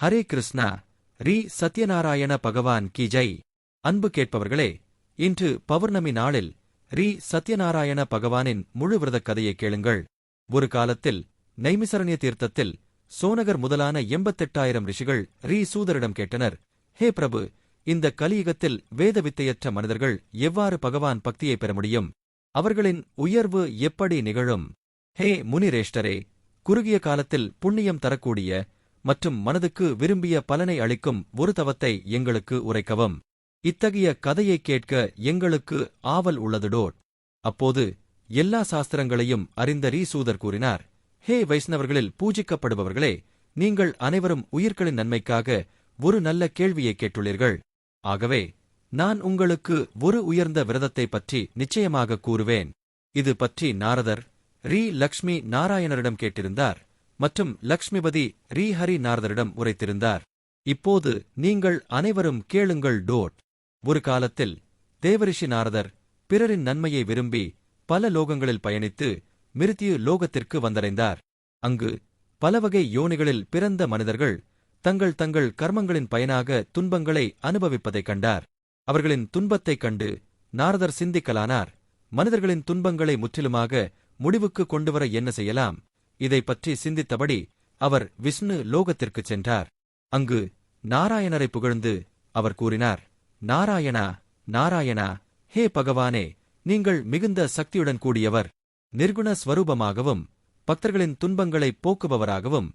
ஹரே கிருஷ்ணா ரீ சத்யநாராயண பகவான் கி ஜெய் அன்பு கேட்பவர்களே இன்று பௌர்ணமி நாளில் ரீ சத்யநாராயண பகவானின் முழு விரதக் கதையை கேளுங்கள். ஒரு காலத்தில் நைமிசரண்ய தீர்த்தத்தில் சோனகர் முதலான எண்பத்தெட்டாயிரம் ரிஷிகள் ரீ சூதரிடம் கேட்டனர். ஹே பிரபு இந்த கலியுகத்தில் வேத வித்தையற்ற மனிதர்கள் எவ்வாறு பகவான் பக்தியை பெற முடியும்? அவர்களின் உயர்வு எப்படி நிகழும்? ஹே முனிரேஷ்டரே குறுகிய காலத்தில் புண்ணியம் தரக்கூடிய மற்றும் மனதுக்கு விரும்பிய பலனை அளிக்கும் ஒரு தவத்தை எங்களுக்கு உரைக்கவும். இத்தகைய கதையைக் கேட்க எங்களுக்கு ஆவல் உள்ளதுடோட் அப்போது எல்லா சாஸ்திரங்களையும் அறிந்த ரீசூதர் கூறினார் ஹே வைஷ்ணவர்களில் பூஜிக்கப்படுபவர்களே நீங்கள் அனைவரும் உயிர்களின் நன்மைக்காக ஒரு நல்ல கேள்வியை கேட்டுள்ளீர்கள். ஆகவே நான் உங்களுக்கு ஒரு உயர்ந்த விரதத்தை பற்றி நிச்சயமாக கூறுவேன். இது பற்றி நாரதர் ரீ லக்ஷ்மி நாராயணரிடம் கேட்டிருந்தார். மற்றும் லக்ஷ்மிபதி ரீஹரி நாரதரிடம் உரைத்திருந்தார். இப்போது நீங்கள் அனைவரும் கேளுங்கள் டோட். ஒரு காலத்தில் தேவரிஷி நாரதர் பிறரின் நன்மையை விரும்பி பல லோகங்களில் பயணித்து மிருத்யு லோகத்திற்கு வந்தடைந்தார். அங்கு பலவகை யோனிகளில் பிறந்த மனிதர்கள் தங்கள் தங்கள் கர்மங்களின் பயனாக துன்பங்களை அனுபவிப்பதைக் கண்டார். அவர்களின் துன்பத்தைக் கண்டு நாரதர் சிந்திக்கலானார். மனிதர்களின் துன்பங்களை முற்றிலுமாக முடிவுக்கு கொண்டுவர என்ன செய்யலாம்? இதை பற்றி சிந்தித்தபடி அவர் விஷ்ணு லோகத்திற்குச் சென்றார். அங்கு நாராயணரை புகழ்ந்து அவர் கூறினார் நாராயணா நாராயணா ஹே பகவானே நீங்கள் மிகுந்த சக்தியுடன் கூடியவர். நிர்குண ஸ்வரூபமாகவும் பக்தர்களின் துன்பங்களை போக்குபவராகவும்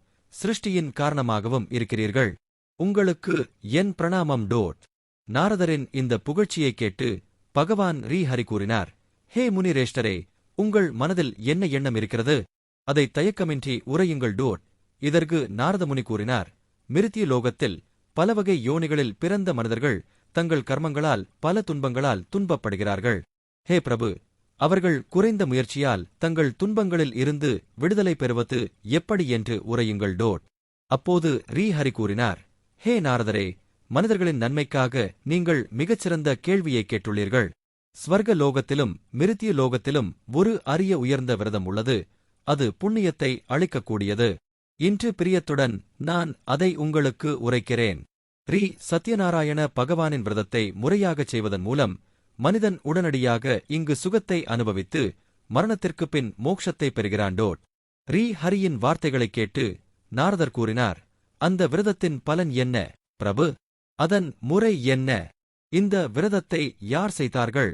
சிருஷ்டியின் காரணமாகவும் இருக்கிறீர்கள். உங்களுக்கு என் பிரணாமம் டோட். நாரதரின் இந்த புகழ்ச்சியைக் கேட்டு பகவான் ரீஹரி கூறினார் ஹே முனிரேஷ்டரே உங்கள் மனதில் என்ன எண்ணம் இருக்கிறது? அதை தயக்கமின்றி உரையுங்கள் டோட். இதற்கு நாரத முனி கூறினார் மிருத்திய லோகத்தில் பலவகை யோனிகளில் பிறந்த மனிதர்கள் தங்கள் கர்மங்களால் பல துன்பங்களால் துன்பப்படுகிறார்கள். ஹே பிரபு அவர்கள் குறைந்த முயற்சியால் தங்கள் துன்பங்களில் இருந்து விடுதலை பெறுவது எப்படி என்று உரையுங்கள் டோட். அப்போது ரீஹரி கூறினார் ஹே நாரதரே மனிதர்களின் நன்மைக்காக நீங்கள் மிகச்சிறந்த கேள்வியை கேட்டுள்ளீர்கள். ஸ்வர்க லோகத்திலும் மிருத்திய லோகத்திலும் ஒரு அரிய உயர்ந்த விரதம் உள்ளது. அது புண்ணியத்தை அளிக்கக்கூடியது. இன்று பிரியத்துடன் நான் அதை உங்களுக்கு உரைக்கிறேன். ரீ. சத்யநாராயண பகவானின் விரதத்தை முறையாகச் செய்வதன் மூலம் மனிதன் உடனடியாக இங்கு சுகத்தை அனுபவித்து மரணத்திற்குப் பின் மோட்சத்தை பெறுகிறான் டோட் ரீ. ஹரியின் வார்த்தைகளைக் கேட்டு நாரதர் கூறினார் அந்த விரதத்தின் பலன் என்ன பிரபு? அதன் முறை என்ன? இந்த விரதத்தை யார் செய்தார்கள்?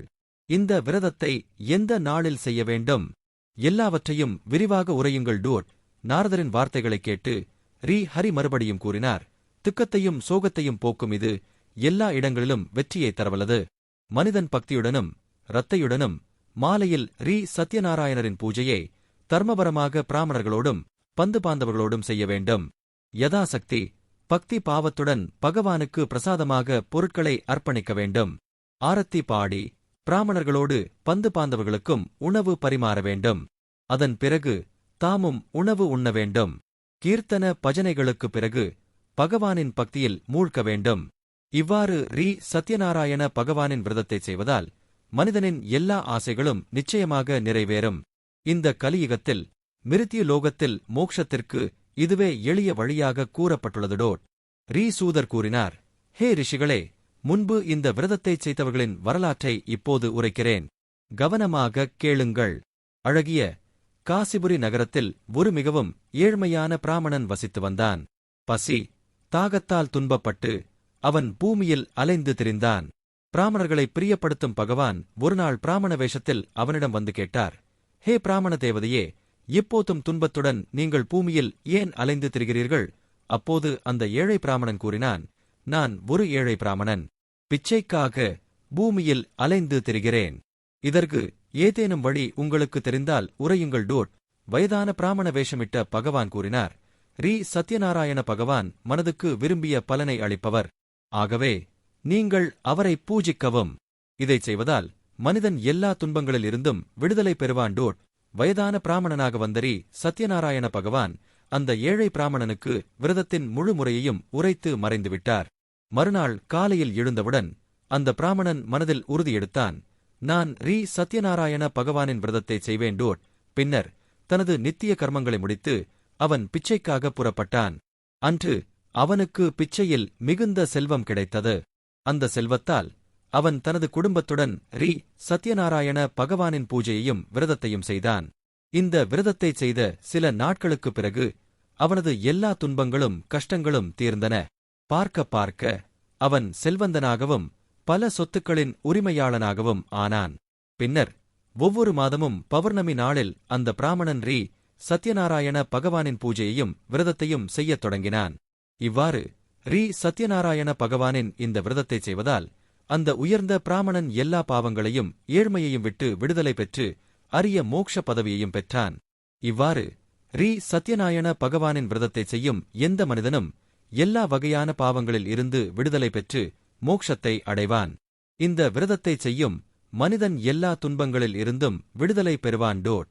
இந்த விரதத்தை எந்த நாளில் செய்ய வேண்டும்? எல்லாவற்றையும் விரிவாக உரையுங்கள் டோட். நாரதரின் வார்த்தைகளைக் கேட்டு ரீ ஹரி மறுபடியும் கூறினார் துக்கத்தையும் சோகத்தையும் போக்கும் இது எல்லா இடங்களிலும் வெற்றியை தரவல்லது. மனிதன் பக்தியுடனும் ரத்தையுடனும் மாலையில் ரீ சத்யநாராயணரின் பூஜையை தர்மபரமாக பிராமணர்களோடும் பந்து பாந்தவர்களோடும் செய்ய வேண்டும். யதாசக்தி பக்தி பாவத்துடன் பகவானுக்கு பிரசாதமாக பொருட்களை அர்ப்பணிக்க வேண்டும். ஆரத்தி பாடி பிராமணர்களோடு பந்து பாந்தவர்களுக்கும் உணவு பரிமாற வேண்டும். அதன் பிறகு தாமும் உணவு உண்ண வேண்டும். கீர்த்தன பஜனைகளுக்குப் பிறகு பகவானின் பக்தியில் மூழ்க வேண்டும். இவ்வாறு ரீ. சத்யநாராயண பகவானின் விரதத்தை செய்வதால் மனிதனின் எல்லா ஆசைகளும் நிச்சயமாக நிறைவேறும். இந்த கலியுகத்தில் மிருத்திய லோகத்தில் மோக்ஷத்திற்கு இதுவே எளிய வழியாக கூறப்பட்டுள்ளது டோட் ரீ. சூதர் கூறினார் ஹே ரிஷிகளே முன்பு இந்த விரதத்தைச் செய்தவர்களின் வரலாற்றை இப்போது உரைக்கிறேன். கவனமாக கேளுங்கள். அழகிய காசிபுரி நகரத்தில் ஒரு மிகவும் ஏழ்மையான பிராமணன் வசித்து வந்தான். பசி தாகத்தால் துன்பப்பட்டு அவன் பூமியில் அலைந்து திரிந்தான். பிராமணர்களை பிரியப்படுத்தும் பகவான் ஒருநாள் பிராமண வேஷத்தில் அவனிடம் வந்து கேட்டார். ஹே பிராமண தேவதையே எப்போதும் துன்பத்துடன் நீங்கள் பூமியில் ஏன் அலைந்து திரிகிறீர்கள்? அப்போது அந்த ஏழை பிராமணன் கூறினான் நான் ஒரு ஏழை பிராமணன். பிச்சைக்காக பூமியில் அலைந்து திரிகிறேன். இதற்கு ஏதேனும் வழி உங்களுக்கு தெரிந்தால் உரையுங்கள் டோட். வயதான பிராமண வேஷமிட்ட பகவான் கூறினார். ரீ. சத்யநாராயண பகவான் மனதுக்கு விரும்பிய பலனை அளிப்பவர். ஆகவே நீங்கள் அவரை பூஜிக்கவும். இதைச் செய்வதால் மனிதன் எல்லா துன்பங்களிலிருந்தும் விடுதலை பெறுவான் டோட். வயதான பிராமணனாக வந்தரி சத்யநாராயண பகவான் அந்த ஏழை பிராமணனுக்கு விரதத்தின் முழு முறையையும் உரைத்து மறைந்துவிட்டார். மறுநாள் காலையில் எழுந்தவுடன் அந்த பிராமணன் மனதில் உறுதியெடுத்தான் நான் ரீ சத்யநாராயண பகவானின் விரதத்தை செய்வேண்டோட் பின்னர் தனது நித்திய கர்மங்களை முடித்து அவன் பிச்சைக்காக புறப்பட்டான். அன்று அவனுக்கு பிச்சையில் மிகுந்த செல்வம் கிடைத்தது. அந்த செல்வத்தால் அவன் தனது குடும்பத்துடன் ரீ சத்யநாராயண பகவானின் பூஜையையும் விரதத்தையும் செய்தான். இந்த விரதத்தைச் செய்த சில நாட்களுக்குப் பிறகு அவனது எல்லா துன்பங்களும் கஷ்டங்களும் தீர்ந்தன. பார்க்க பார்க்க அவன் செல்வந்தனாகவும் பல சொத்துக்களின் உரிமையாளனாகவும் ஆனான். பின்னர் ஒவ்வொரு மாதமும் பௌர்ணமி நாளில் அந்த பிராமணன் ரீ சத்யநாராயண பகவானின் பூஜையையும் விரதத்தையும் செய்யத் தொடங்கினான். இவ்வாறு ரீ சத்யநாராயண பகவானின் இந்த விரதத்தைச் செய்வதால் அந்த உயர்ந்த பிராமணன் எல்லா பாவங்களையும் ஏழ்மையையும் விட்டு விடுதலை பெற்று அரிய மோக்ஷ பதவியையும் பெற்றான். இவ்வாறு ரீ சத்யநாராயண பகவானின் விரதத்தைச் செய்யும் எந்த மனிதனும் எல்லா வகையான பாவங்களில் இருந்து விடுதலை பெற்று மோக்ஷத்தை அடைவான். இந்த விரதத்தைச் செய்யும் மனிதன் எல்லா துன்பங்களில் இருந்தும் விடுதலை பெறுவான் டோட்.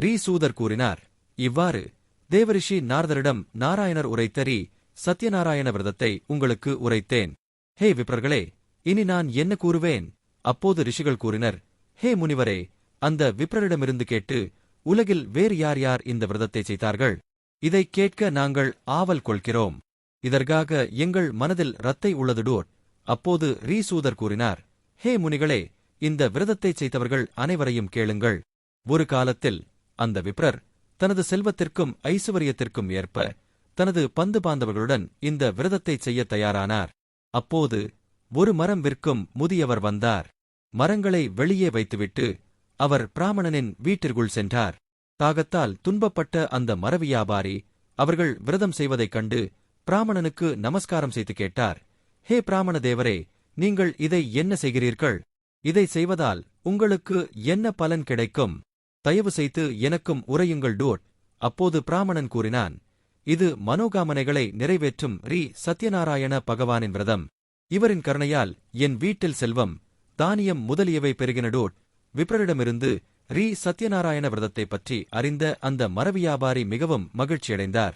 ரீ சூதர் கூறினார். இவ்வாறு தேவரிஷி நாரதரிடம் நாராயணர் உரைத்தறி சத்யநாராயண விரதத்தை உங்களுக்கு உரைத்தேன். ஹே விப்ரர்களே இனி நான் என்ன கூறுவேன்? அப்போது ரிஷிகள் கூறினர். ஹே முனிவரே அந்த விப்ரரிடமிருந்து கேட்டு உலகில் வேறு யார் யார் இந்த விரதத்தை செய்தார்கள்? இதைக் கேட்க நாங்கள் ஆவல் கொள்கிறோம். இதற்காக எங்கள் மனதில் ரத்தை உள்ளதுடோர் அப்போது ரீசூதர் கூறினார் ஹே முனிகளே இந்த விரதத்தைச் செய்தவர்கள் அனைவரையும் கேளுங்கள். ஒரு காலத்தில் அந்த விப்ரர் தனது செல்வத்திற்கும் ஐசுவரியத்திற்கும் ஏற்ப தனது பந்து பாந்தவர்களுடன் இந்த விரதத்தைச் செய்ய தயாரானார். அப்போது ஒரு மரம் விற்கும் முதியவர் வந்தார். மரங்களை வெளியே வைத்துவிட்டு அவர் பிராமணனின் வீட்டிற்குள் சென்றார். தாகத்தால் துன்பப்பட்ட அந்த மர வியாபாரி அவர்கள் விரதம் செய்வதைக் கண்டு பிராமணனுக்கு நமஸ்காரம் செய்து கேட்டார். ஹே பிராமண தேவரே நீங்கள் இதை என்ன செய்கிறீர்கள்? இதை செய்வதால் உங்களுக்கு என்ன பலன் கிடைக்கும்? தயவு செய்து எனக்கும் உரையுங்கள் டோட். அப்போது பிராமணன் கூறினான் இது மனோகாமனைகளை நிறைவேற்றும் ரீ சத்யநாராயண பகவானின் விரதம். இவரின் கருணையால் என் வீட்டில் செல்வம். தானியம் முதலியவை பெருகின டோட். விப்ரரிடமிருந்து ரீ சத்யநாராயண விரதத்தைப் பற்றி அறிந்த அந்த மரவியாபாரி மிகவும் மகிழ்ச்சியடைந்தார்.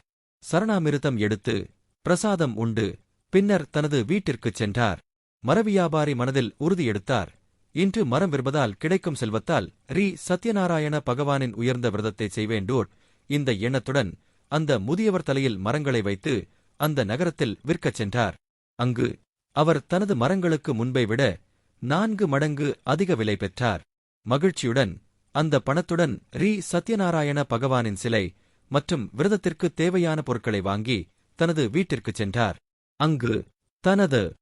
சரணாமிருத்தம் எடுத்து பிரசாதம் உண்டு. பின்னர் தனது வீட்டிற்குச் சென்றார். மரவியாபாரி மனதில் உறுதி எடுத்தார். இன்று மரம் விற்பதால் கிடைக்கும் செல்வத்தால் ரீ சத்யநாராயண பகவானின் உயர்ந்த விரதத்தை செய்வேண்டோர் இந்த எண்ணத்துடன் அந்த முதியவர் தலையில் மரங்களை வைத்து அந்த நகரத்தில் விற்கச் சென்றார். அங்கு அவர் தனது மரங்களுக்கு முன்பை விட நான்கு மடங்கு அதிக விலை பெற்றார். மகிழ்ச்சியுடன் அந்த பணத்துடன் ரீ சத்யநாராயண பகவானின் சிலை மற்றும் விரதத்திற்கு தேவையான பொருட்களை வாங்கி தனது வீட்டிற்குச் சென்றார். அங்கு தனது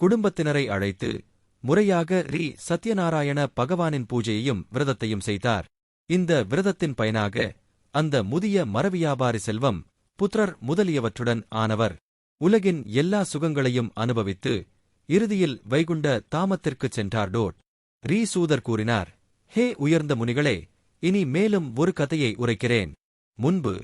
குடும்பத்தினரை அழைத்து முறையாக ரி. சத்யநாராயண பகவானின் பூஜையையும் விரதத்தையும் செய்தார். இந்த விரதத்தின் பயனாக அந்த முதிய மரவியாபாரி செல்வம் புத்திரர் முதலியவற்றுடன் ஆனவர். உலகின் எல்லா சுகங்களையும் அனுபவித்து இறுதியில் வைகுண்ட தாமத்திற்குச் சென்றார் டோட். ரீசூதர் கூறினார் ஹே உயர்ந்த முனிகளே இனி மேலும் ஒரு கதையை உரைக்கிறேன். முன்பு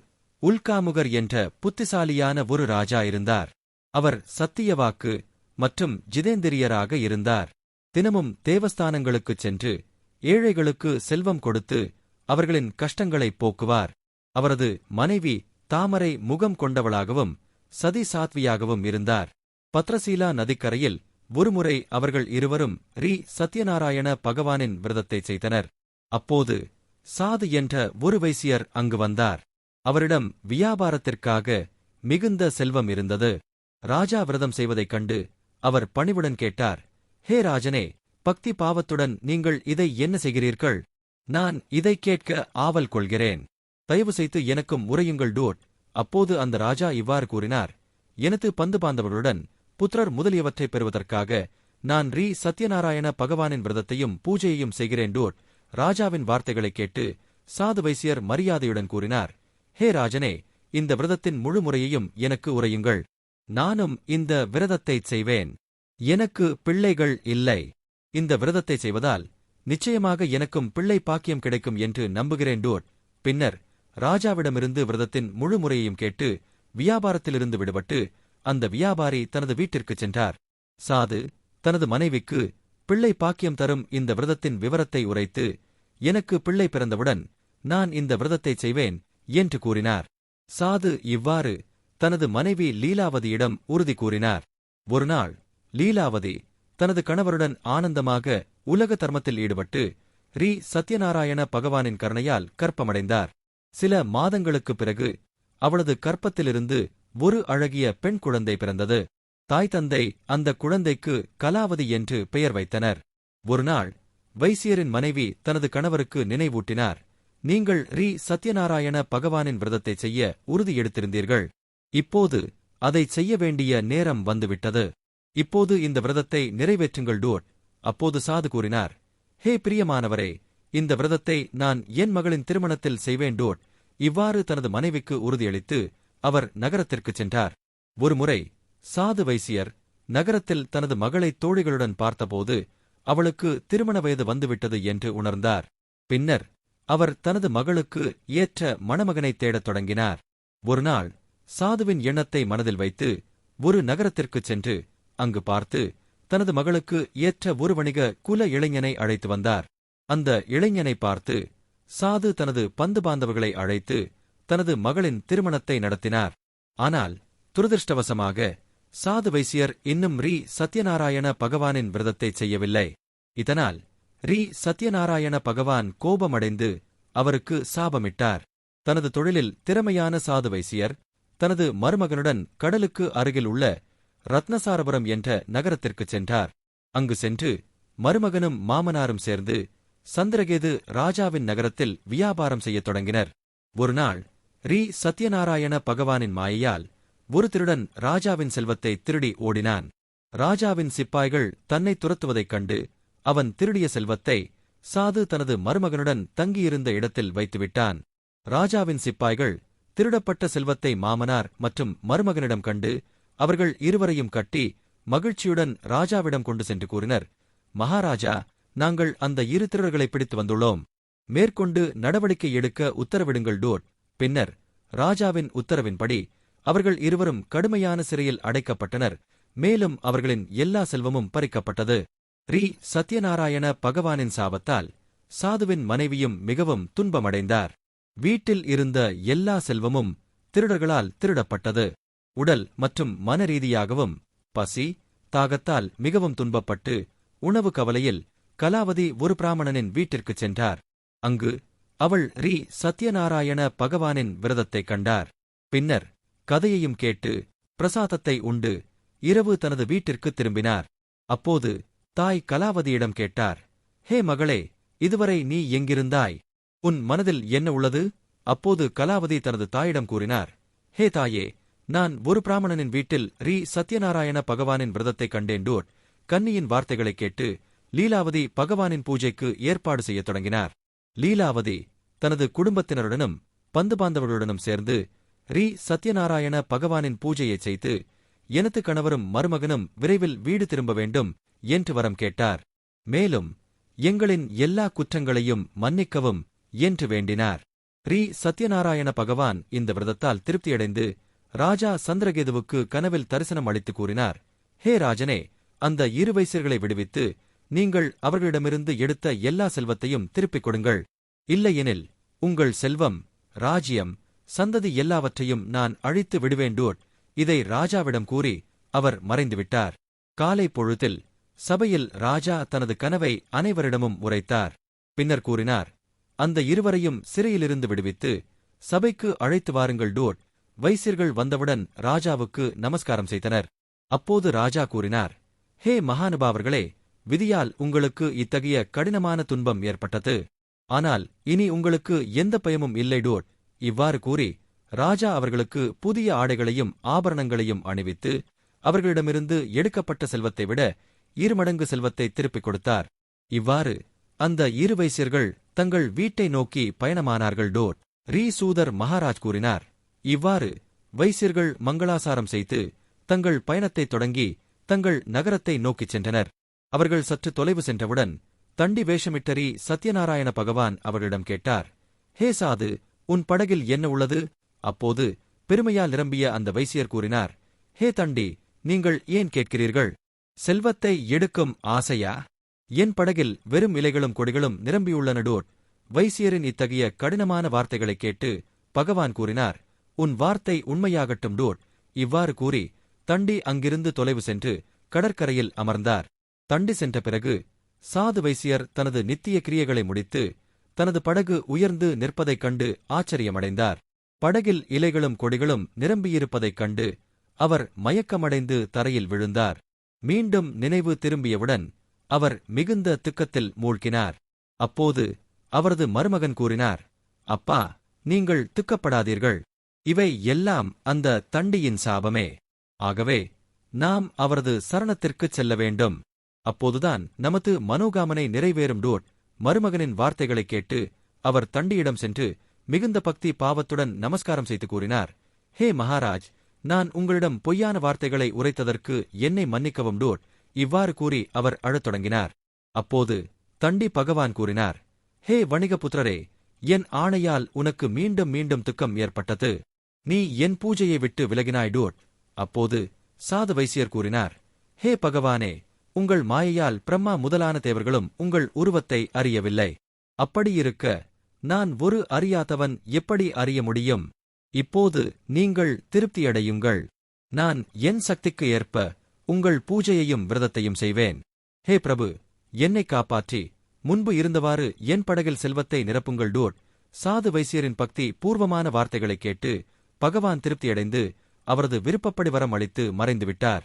உல்காமுகர் என்ற புத்திசாலியான ஒரு ராஜா இருந்தார். அவர் சத்தியவாக்கு மற்றும் ஜிதேந்திரியராக இருந்தார். தினமும் தேவஸ்தானங்களுக்குச் சென்று ஏழைகளுக்கு செல்வம் கொடுத்து அவர்களின் கஷ்டங்களைப் போக்குவார். அவரது மனைவி தாமரை முகம் கொண்டவளாகவும் சதி சாத்வியாகவும் இருந்தார். பத்ரசீலா நதிக்கரையில் ஒருமுறை அவர்கள் இருவரும் ரீ. சத்யநாராயண பகவானின் விரதத்தைச் செய்தனர். அப்போது சாது என்ற ஒரு வைசியர் அங்கு வந்தார். அவரிடம் வியாபாரத்திற்காக மிகுந்த செல்வம் இருந்தது. ராஜா விரதம் செய்வதைக் கண்டு அவர் பணிவுடன் கேட்டார் ஹே ராஜனே பக்தி பாவத்துடன் நீங்கள் இதை என்ன செய்கிறீர்கள்? நான் இதைக் கேட்க ஆவல் கொள்கிறேன். தயவு செய்து எனக்கும் உரையுங்கள் டோட். அப்போது அந்த ராஜா இவ்வாறு கூறினார் எனது பந்து பாந்தவர்களுடன் புத்திரர் முதலியவற்றைப் பெறுவதற்காக நான் ரீ சத்யநாராயண பகவானின் விரதத்தையும் பூஜையையும் செய்கிறேன் டோட். ராஜாவின் வார்த்தைகளைக் கேட்டு சாது வைசியர் மரியாதையுடன் கூறினார் ஹே ராஜனே இந்த விரதத்தின் முழு முறையையும் எனக்கு உரையுங்கள். நானும் இந்த விரதத்தைச் செய்வேன். எனக்கு பிள்ளைகள் இல்லை. இந்த விரதத்தை செய்வதால் நிச்சயமாக எனக்கும் பிள்ளை பாக்கியம் கிடைக்கும் என்று நம்புகிறேன் டூட். பின்னர் ராஜாவிடமிருந்து விரதத்தின் முழு முறையையும் கேட்டு வியாபாரத்திலிருந்து விடுபட்டு அந்த வியாபாரி தனது வீட்டிற்குச் சென்றார். சாது தனது மனைவிக்கு பிள்ளை பாக்கியம் தரும் இந்த விரதத்தின் விவரத்தை உரைத்து எனக்கு பிள்ளை பிறந்தவுடன் நான் இந்த விரதத்தைச் செய்வேன். என்று கூறினார். சாது இவ்வாறு தனது மனைவி லீலாவதியிடம் உறுதி கூறினார். ஒருநாள் லீலாவதி தனது கணவருடன் ஆனந்தமாக உலக தர்மத்தில் ஈடுபட்டு ரீ. சத்யநாராயண பகவானின் கருணையால் கற்பமடைந்தார். சில மாதங்களுக்குப் பிறகு அவளது கற்பத்திலிருந்து ஒரு அழகிய பெண் குழந்தை பிறந்தது. தாய் தந்தை அந்த குழந்தைக்கு கலாவதி என்று பெயர் வைத்தனர். ஒருநாள் வைசியரின் மனைவி தனது கணவருக்கு நினைவூட்டினார். நீங்கள் ரீ. சத்யநாராயண பகவானின் விரதத்தை செய்ய உறுதி எடுத்திருந்தீர்கள். இப்போது அதைச் செய்ய வேண்டிய நேரம் வந்துவிட்டது. இப்போது இந்த விரதத்தை நிறைவேற்றுங்கள் டூட். அப்போது சாது கூறினார் ஹே பிரியமானவரே இந்த விரதத்தை நான் என் மகளின் திருமணத்தில் செய்வேன் டோட். இவ்வாறு தனது மனைவிக்கு உறுதியளித்து அவர் நகரத்திற்குச் சென்றார். ஒருமுறை சாது வைசியர் நகரத்தில் தனது மகளை தோழிகளுடன் பார்த்தபோது அவளுக்கு திருமண வயது வந்துவிட்டது என்று உணர்ந்தார். பின்னர் அவர் தனது மகளுக்கு ஏற்ற மணமகனைத் தேடத் தொடங்கினார். ஒருநாள் சாதுவின் எண்ணத்தை மனதில் வைத்து ஒரு நகரத்திற்குச் சென்று அங்கு பார்த்து தனது மகளுக்கு ஏற்ற ஒரு வணிக குல இளைஞனை அழைத்து வந்தார். அந்த இளைஞனை பார்த்து சாது தனது பந்து பாந்தவர்களை அழைத்து தனது மகளின் திருமணத்தை நடத்தினார். ஆனால் துரதிருஷ்டவசமாக சாது வைசியர் இன்னும் ரீ சத்யநாராயண பகவானின் விரதத்தை செய்யவில்லை. இதனால் ரீ சத்யநாராயண பகவான் கோபமடைந்து அவருக்கு சாபமிட்டார். தனது தொழிலில் திறமையான சாது வைசியர் தனது மருமகனுடன் கடலுக்கு அருகில் உள்ள ரத்னசாரபுரம் என்ற நகரத்திற்குச் சென்றார். அங்கு சென்று மருமகனும் மாமனாரும் சேர்ந்து சந்திரகேது ராஜாவின் நகரத்தில் வியாபாரம் செய்யத் தொடங்கினர். ஒருநாள் ரீ சத்யநாராயண பகவானின் மாயையால் ஒரு திருடன் ராஜாவின் செல்வத்தை திருடி ஓடினான். ராஜாவின் சிப்பாய்கள் தன்னை துரத்துவதைக் கண்டு அவன் திருடிய செல்வத்தை சாது தனது மருமகனுடன் தங்கியிருந்த இடத்தில் வைத்துவிட்டான். ராஜாவின் சிப்பாய்கள் திருடப்பட்ட செல்வத்தை மாமனார் மற்றும் மருமகனிடம் கண்டு அவர்கள் இருவரையும் கட்டி மகிழ்ச்சியுடன் ராஜாவிடம் கொண்டு சென்று கூறினர் மகாராஜா நாங்கள் அந்த இரு திருடர்களை பிடித்து வந்துள்ளோம். மேற்கொண்டு நடவடிக்கை எடுக்க உத்தரவிடுங்கள் டோட் பின்னர் ராஜாவின் உத்தரவின்படி அவர்கள் இருவரும் கடுமையான சிறையில் அடைக்கப்பட்டனர். மேலும் அவர்களின் எல்லா செல்வமும் பறிக்கப்பட்டது. ரீ சத்யநாராயண பகவானின் சாபத்தால் சாதுவின் மனைவியும் மிகவும் துன்பமடைந்தார். வீட்டில் இருந்த எல்லா செல்வமும் திருடர்களால் திருடப்பட்டது. உடல் மற்றும் மனரீதியாகவும் பசி தாகத்தால் மிகவும் துன்பப்பட்டு உணவு கவலையில் கலாவதி ஒரு பிராமணனின் வீட்டிற்குச் சென்றார். அங்கு அவள் ரீ சத்யநாராயண பகவானின் விரதத்தைக் கண்டார். பின்னர் கதையையும் கேட்டு பிரசாதத்தை உண்டு இரவு தனது வீட்டிற்குத் திரும்பினார். அப்போது தாய் கலாவதியிடம் கேட்டார் ஹே மகளே இதுவரை நீ எங்கிருந்தாய்? உன் மனதில் என்ன உள்ளது? அப்போது கலாவதி தனது தாயிடம் கூறினார் ஹே தாயே நான் ஒரு பிராமணனின் வீட்டில் ரீ. சத்யநாராயண பகவானின் விரதத்தைக் கண்டேண்டோர் கன்னியின் வார்த்தைகளைக் கேட்டு லீலாவதி பகவானின் பூஜைக்கு ஏற்பாடு செய்யத் தொடங்கினார். லீலாவதி தனது குடும்பத்தினருடனும் பந்து பாந்தவர்களுடனும் சேர்ந்து ரீ. சத்யநாராயண பகவானின் பூஜையைச் செய்து எனது கணவரும் மருமகனும் விரைவில் வீடு திரும்ப வேண்டும். என்று வரம் கேட்டார். மேலும் எங்களின் எல்லா குற்றங்களையும் மன்னிக்கவும் என்று வேண்டினார். ரீ. சத்யநாராயண பகவான் இந்த விரதத்தால் திருப்தியடைந்து ராஜா சந்திரகேதுவுக்கு கனவில் தரிசனம் அளித்து கூறினார். ஹே ராஜனே அந்த இரு வைசியர்களை விடுவித்து நீங்கள் அவர்களிடமிருந்து எடுத்த எல்லா செல்வத்தையும் திருப்பிக் கொடுங்கள். இல்லையெனில் உங்கள் செல்வம் ராஜ்யம் சந்ததி எல்லாவற்றையும் நான் அழித்து விடுவேண்டோட் இதை ராஜாவிடம் கூறி அவர் மறைந்துவிட்டார். காலை பொழுதில் சபையில் ராஜா தனது கனவை அனைவரிடமும் உரைத்தார். பின்னர் கூறினார் அந்த இருவரையும் சிறையிலிருந்து விடுவித்து சபைக்கு அழைத்து வாருங்கள் டோட். வைசியர்கள் வந்தவுடன் ராஜாவுக்கு நமஸ்காரம் செய்தனர். அப்போது ராஜா கூறினார் ஹே மகானுபாவர்களே விதியால் உங்களுக்கு இத்தகைய கடினமான துன்பம் ஏற்பட்டது. ஆனால் இனி உங்களுக்கு எந்த பயமும் இல்லை டோட். இவ்வாறு கூறி ராஜா அவர்களுக்கு புதிய ஆடைகளையும் ஆபரணங்களையும் அணிவித்து அவர்களிடமிருந்து எடுக்கப்பட்ட செல்வத்தை விட இருமடங்கு செல்வத்தை திருப்பிக் கொடுத்தார். இவ்வாறு அந்த இரு வைசியர்கள் தங்கள் வீட்டை நோக்கி பயணமானார்கள் டோட் ரீ சூதர் மகாராஜ் கூறினார். இவ்வாறு வைசியர்கள் மங்களாசாரம் செய்து தங்கள் பயணத்தைத் தொடங்கி தங்கள் நகரத்தை நோக்கிச் சென்றனர். அவர்கள் சற்று தொலைவு சென்றவுடன் தண்டி வேஷமிட்டரி சத்யநாராயண பகவான் அவர்களிடம் கேட்டார் ஹே சாது உன் படகில் என்ன உள்ளது? அப்போது பெருமையால் நிரம்பிய அந்த வைசியர் கூறினார் ஹே தண்டி நீங்கள் ஏன் கேட்கிறீர்கள்? செல்வத்தை எடுக்கும் ஆசையா? என் படகில் வெறும் இலைகளும் கொடிகளும் நிரம்பியுள்ளன டோட் வைசியரின் இத்தகைய கடினமான வார்த்தைகளைக் கேட்டு பகவான் கூறினார் உன் வார்த்தை உண்மையாகட்டும் டோட். இவ்வாறு கூறி தண்டி அங்கிருந்து தொலைவு சென்று கடற்கரையில் அமர்ந்தார். தண்டி சென்ற பிறகு சாது வைசியர் தனது நித்திய கிரியைகளை முடித்து தனது படகு உயர்ந்து நிற்பதைக் கண்டு ஆச்சரியமடைந்தார். படகில் இலைகளும் கொடிகளும் நிரம்பியிருப்பதைக் கண்டு அவர் மயக்கமடைந்து தரையில் விழுந்தார். மீண்டும் நினைவு திரும்பியவுடன் அவர் மிகுந்த துக்கத்தில் மூழ்கினார். அப்போது அவரது மருமகன் கூறினார் அப்பா நீங்கள் துக்கப்படாதீர்கள். இவை எல்லாம் அந்த தண்டியின் சாபமே. ஆகவே நாம் அவரது சரணத்திற்குச் செல்ல வேண்டும். அப்போதுதான் நமது மனோகாமனை நிறைவேறும் டோட் மருமகனின் வார்த்தைகளைக் கேட்டு அவர் தண்டியிடம் சென்று மிகுந்த பக்தி பாவத்துடன் நமஸ்காரம் செய்து கூறினார். ஹே மகாராஜ் நான் உங்களிடம் பொய்யான வார்த்தைகளை உரைத்ததற்கு என்னை மன்னிக்கவும் டோட். இவ்வாறு கூறி அவர் அழத் தொடங்கினார். அப்போது தண்டி பகவான் கூறினார் ஹே வணிகபுத்திரரே என் ஆணையால் உனக்கு மீண்டும் மீண்டும் துக்கம் ஏற்பட்டது. நீ என் பூஜையை விட்டு விலகினாய் டோட். அப்போது சாது வைசியர் கூறினார் ஹே பகவானே உங்கள் மாயையால் பிரம்மா முதலான தேவர்களும் உங்கள் உருவத்தை அறியவில்லை. அப்படியிருக்க நான் ஒரு அறியாதவன் எப்படி அறிய முடியும்? இப்போது நீங்கள் திருப்தியடையுங்கள். நான் என் சக்திக்கு ஏற்ப உங்கள் பூஜையையும் விரதத்தையும் செய்வேன். ஹே பிரபு என்னை காப்பாற்றி. முன்பு இருந்தவாறு என் படகில் செல்வத்தை நிரப்புங்கள் டோட். சாது வைசியரின் பக்தி பூர்வமான வார்த்தைகளைக் கேட்டு பகவான் திருப்தியடைந்து அவரது விருப்பப்படி வரம் அளித்து மறைந்துவிட்டார்.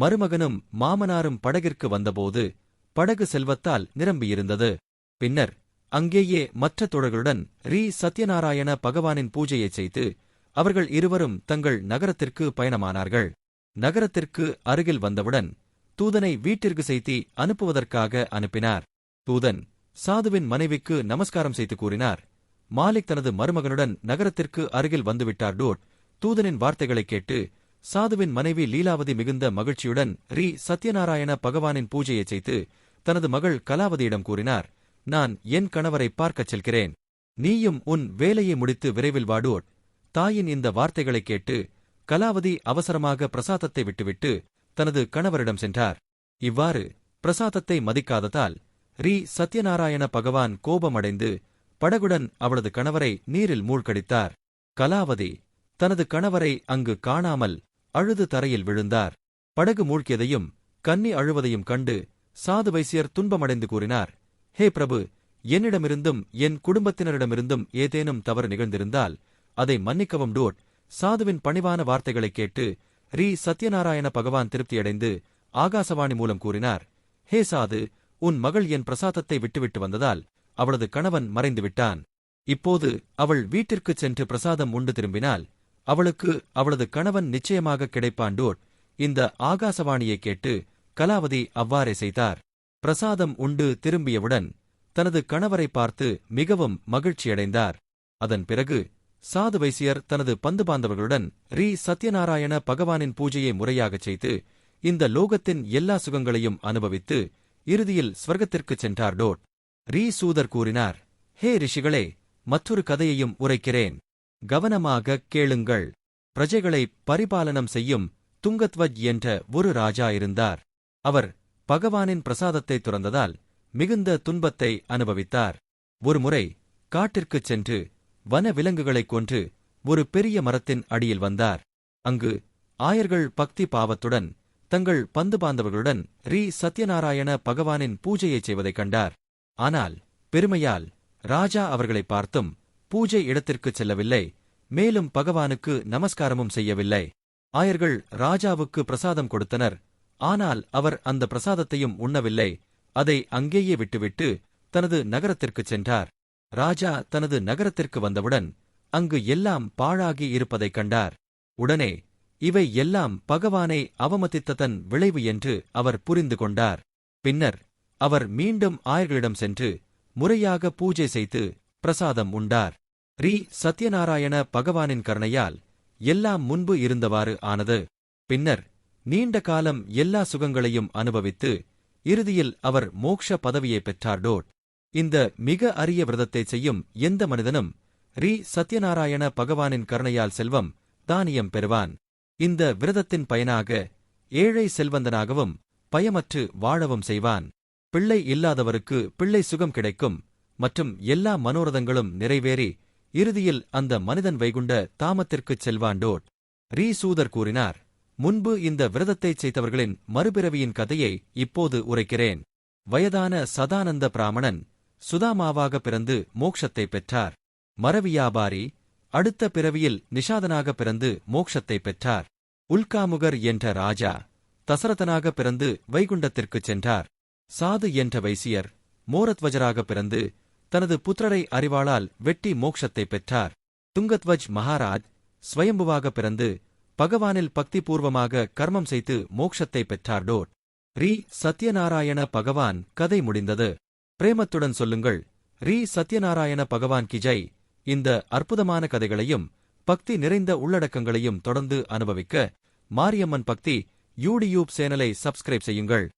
மருமகனும் மாமனாரும் படகிற்கு வந்தபோது படகு செல்வத்தால் நிரம்பியிருந்தது. பின்னர் அங்கேயே மற்ற தோழர்களுடன் ரீ. சத்யநாராயண பகவானின் பூஜையைச் செய்து அவர்கள் இருவரும் தங்கள் நகரத்திற்கு பயணமானார்கள். நகரத்திற்கு அருகில் வந்தவுடன் தூதனை வீட்டிற்கு செய்தி அனுப்புவதற்காக அனுப்பினார். தூதன் சாதுவின் மனைவிக்கு நமஸ்காரம் செய்து கூறினார். மாலிக் தனது மருமகனுடன் நகரத்திற்கு அருகில் வந்துவிட்டார் டோட். தூதனின் வார்த்தைகளைக் கேட்டு சாதுவின் மனைவி லீலாவதி மிகுந்த மகிழ்ச்சியுடன் ரீ. சத்யநாராயண பகவானின் பூஜையைச் செய்து தனது மகள் கலாவதியிடம் கூறினார். நான் என் கணவரை பார்க்கச் செல்கிறேன். நீயும் உன் வேலையை முடித்து விரைவில் வாடோட் தாயின் இந்த வார்த்தைகளைக் கேட்டு கலாவதி அவசரமாக பிரசாதத்தை விட்டுவிட்டு தனது கணவரிடம் சென்றார். இவ்வாறு பிரசாதத்தை மதிக்காததால் ரீ. சத்யநாராயண பகவான் கோபமடைந்து படகுடன் அவளது கணவரை நீரில் மூழ்கடித்தார். கலாவதி தனது கணவரை அங்கு காணாமல் அழுது தரையில் விழுந்தார். படகு மூழ்கியதையும் கன்னி அழுவதையும் கண்டு சாது வைசியர் துன்பமடைந்து கூறினார். ஹே பிரபு என்னிடமிருந்தும் என் குடும்பத்தினரிடமிருந்தும் ஏதேனும் தவறு நிகழ்ந்திருந்தால் அதை மன்னிக்கவும் டோட். சாதுவின் பணிவான வார்த்தைகளைக் கேட்டு ரீ. சத்யநாராயண பகவான் திருப்தியடைந்து ஆகாசவாணி மூலம் கூறினார் ஹே சாது உன் மகள் என் பிரசாதத்தை விட்டுவிட்டு வந்ததால் அவளது கணவன் மறைந்து விட்டான். இப்போது அவள் வீட்டிற்குச் சென்று பிரசாதம் உண்டு திரும்பினால் அவளுக்கு அவளது கணவன் நிச்சயமாக கிடைப்பான் டோட். இந்த ஆகாசவாணியைக் கேட்டு கலாவதி அவ்வாறே செய்தார். பிரசாதம் உண்டு திரும்பியவுடன் தனது கணவரை பார்த்து மிகவும் மகிழ்ச்சியடைந்தார். அதன் பிறகு சாது வைசியர் தனது பந்து பாந்தவர்களுடன் ரீ. சத்யநாராயண பகவானின் பூஜையை முறையாகச் செய்து இந்த லோகத்தின் எல்லா சுகங்களையும் அனுபவித்து இறுதியில் ஸ்வர்க்கத்திற்குச் சென்றார் டோட். ரீ. சூதர் கூறினார் ஹே ரிஷிகளே மற்றொரு கதையையும் உரைக்கிறேன். கவனமாக கேளுங்கள். பிரஜைகளை பரிபாலனம் செய்யும் துங்கத்வஜ் என்ற ஒரு ராஜா இருந்தார். அவர் பகவானின் பிரசாதத்தை துறந்ததால் மிகுந்த துன்பத்தை அனுபவித்தார். ஒருமுறை காட்டிற்குச் சென்று வன விலங்குகளைக் கொன்று ஒரு பெரிய மரத்தின் அடியில் வந்தார். அங்கு ஆயர்கள் பக்தி பாவத்துடன் தங்கள் பந்து பாந்தவர்களுடன் ரீ சத்யநாராயண பகவானின் பூஜையைச் செய்வதைக் கண்டார். ஆனால் பெருமையால் ராஜா அவர்களை பார்த்தும் பூஜை இடத்திற்குச் செல்லவில்லை மேலும் பகவானுக்கு நமஸ்காரமும் செய்யவில்லை. ஆயர்கள் ராஜாவுக்கு பிரசாதம் கொடுத்தனர். ஆனால் அவர் அந்த பிரசாதத்தையும் உண்ணவில்லை. அதை அங்கேயே விட்டுவிட்டு தனது நகரத்திற்குச் சென்றார். ராஜா தனது நகரத்திற்கு வந்தவுடன் அங்கு எல்லாம் பாழாகி இருப்பதைக் கண்டார். உடனே இவை எல்லாம் பகவானை அவமதித்ததன் விளைவு என்று அவர் புரிந்து கொண்டார். பின்னர் அவர் மீண்டும் ஆயர்களிடம் சென்று முறையாக பூஜை செய்து பிரசாதம் உண்டார். ரீ சத்யநாராயண பகவானின் கருணையால் எல்லாம் முன்பு இருந்தவாறு ஆனது. பின்னர் நீண்ட காலம் எல்லா சுகங்களையும் அனுபவித்து இறுதியில் அவர் மோக்ஷ பதவியை பெற்றார் டோட். இந்த மிக அரிய விரதத்தை செய்யும் எந்த மனிதனும் ரீ சத்யநாராயண பகவானின் கருணையால் செல்வம் தானியம் பெறுவான். இந்த விரதத்தின் பயனாக ஏழை செல்வந்தனாகவும் பயமற்று வாழவும் செய்வான். பிள்ளை இல்லாதவருக்கு பிள்ளை சுகம் கிடைக்கும் மற்றும் எல்லா மனோரதங்களும் நிறைவேறி இறுதியில் அந்த மனிதன் வைகுண்ட தாமத்திற்குச் செல்வான் டோட். ரீ சூதர் கூறினார் முன்பு இந்த விரதத்தைச் செய்தவர்களின் மறுபிறவியின் கதையை இப்போது உரைக்கிறேன். வயதான சதானந்த பிராமணன் சுதாமாவாக பிறந்து மோக்ஷத்தை பெற்றார். மரவியாபாரி அடுத்த பிறவியில் நிஷாதனாக பிறந்து மோக்ஷத்தை பெற்றார். உல்காமுகர் என்ற ராஜா தசரதனாக பிறந்து வைகுண்டத்திற்குச் சென்றார். சாது என்ற வைசியர் மோரத்வஜராக பிறந்து தனது புத்திரரை அறிவாளால் வெட்டி மோக்ஷத்தை பெற்றார். துங்கத்வஜ் மகாராஜ் ஸ்வயம்புவாக பிறந்து பகவானில் பக்திபூர்வமாக கர்மம் செய்து மோக்ஷத்தை பெற்றார் டோட். ரீ. சத்யநாராயண பகவான் கதை முடிந்தது. பிரேமத்துடன் சொல்லுங்கள். ரீ. சத்யநாராயண பகவான் கிஜை இந்த அற்புதமான கதைகளையும் பக்தி நிறைந்த உள்ளடக்கங்களையும் தொடர்ந்து அனுபவிக்க மாரியம்மன் பக்தி யூடியூப் சேனலை சப்ஸ்கிரைப் செய்யுங்கள்.